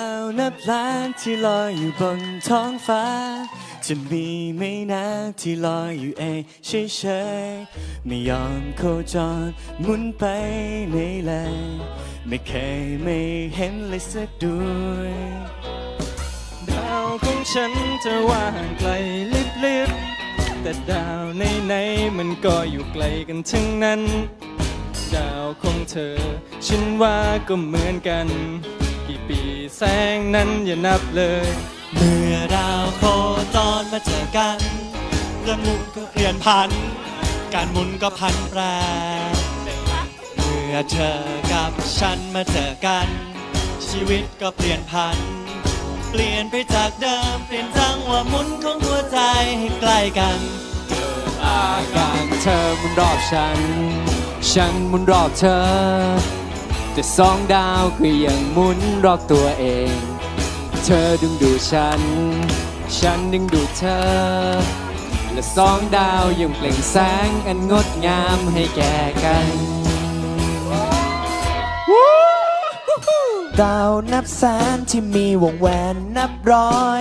าวนับล้านที่ลอยอยู่บนท้องฟ้า จะมีไม่นะที่ลอยอยู่เองเฉยๆไม่ยอมโคจรหมุนไปไหนเลย ไม่เคยไม่เห็นเลยสักดวงดาวของฉันจะว่างไกลลิบลิบแต่ดาวในไหนๆมันก็อยู่ไกลกันทั้งนั้น ดาวของเธอ ฉันว่าก็เหมือนกัน ปีแสงนั้นอย่านับเลย เมื่อดาวโคจรมาเจอกันเรื่องมุนก็เปลี่ยนพัน การหมุนก็พันแปร เมื่อเธอกับฉันมาเจอกัน ชีวิตก็เปลี่ยนพัน เปลี่ยนไปจากเดิมเปลี่ยนจังหวะหมุนของหัวใจให้ใกล้กันอาการเธอหมุนรอบฉัน ฉันหมุนรอบเธอ แต่สองดาวก็ยังหมุนรอบตัวเอง เธอดึงดูดฉัน ฉันดึงดูดเธอ และสองดาวยังเปล่งแสงอันงดงามให้แก่กันดาวนับแสนที่มีวงแหวนนับร้อย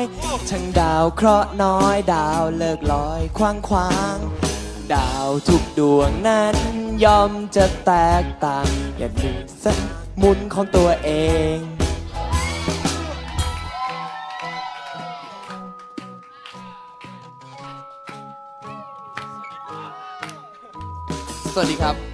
ทั้งดาวเคราะห์น้อยดาวเลิกลอยควางควาง ดาวทุกดวงนั้นยอมจะแตกต่างอย่าลืมสมุนของตัวเอง สวัสดีครับ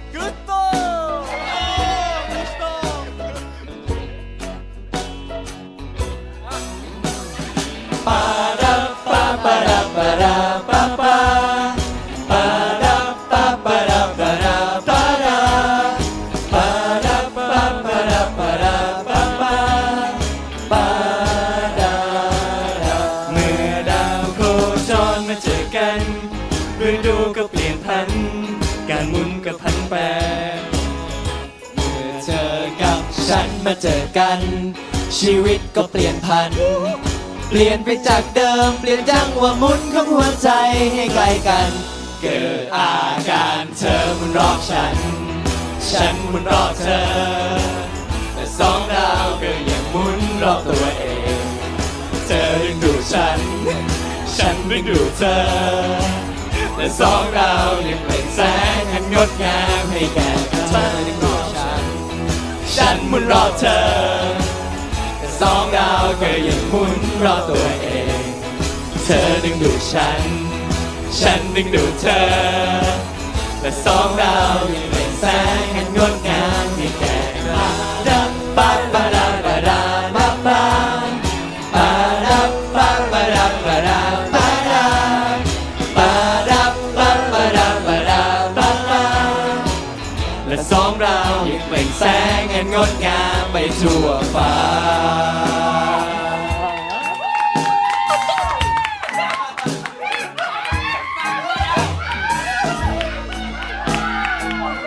ฤดูก็เปลี่ยนพัน การหมุนก็พันแปร เมื่อเธอกับฉันมาเจอกัน ชีวิตก็เปลี่ยนพัน เปลี่ยนไปจากเดิม เปลี่ยนจังหวะหมุนของหัวใจให้ใกล้กัน เกิดอาการเธอหมุนรอบฉัน ฉันหมุนรอบเธอ แต่สองดาวก็ยังหมุนรอบตัวเอง เธอดึงดูดฉัน ฉันดึงดูดเธอ และสองดาวยังเปล่งแสงอันงดงามให้แก่กันเธอดึงดูดฉัน ฉันหมุนรอบเธอแต่สองดาวก็ยังหมุนรอบตัวเอง เธอดึงดูดฉัน ฉันดึงดูดเธอและสองดาวยัง และสองเรายังเปล่งแสงอันงดงามไปทั่วฟ้า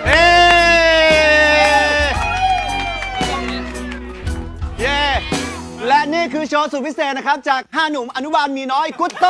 เอ้เย้และนี่คือโชว์สุดพิเศษนะครับ จาก 5 หนุ่มอนุบาลมีน้อยกุตโต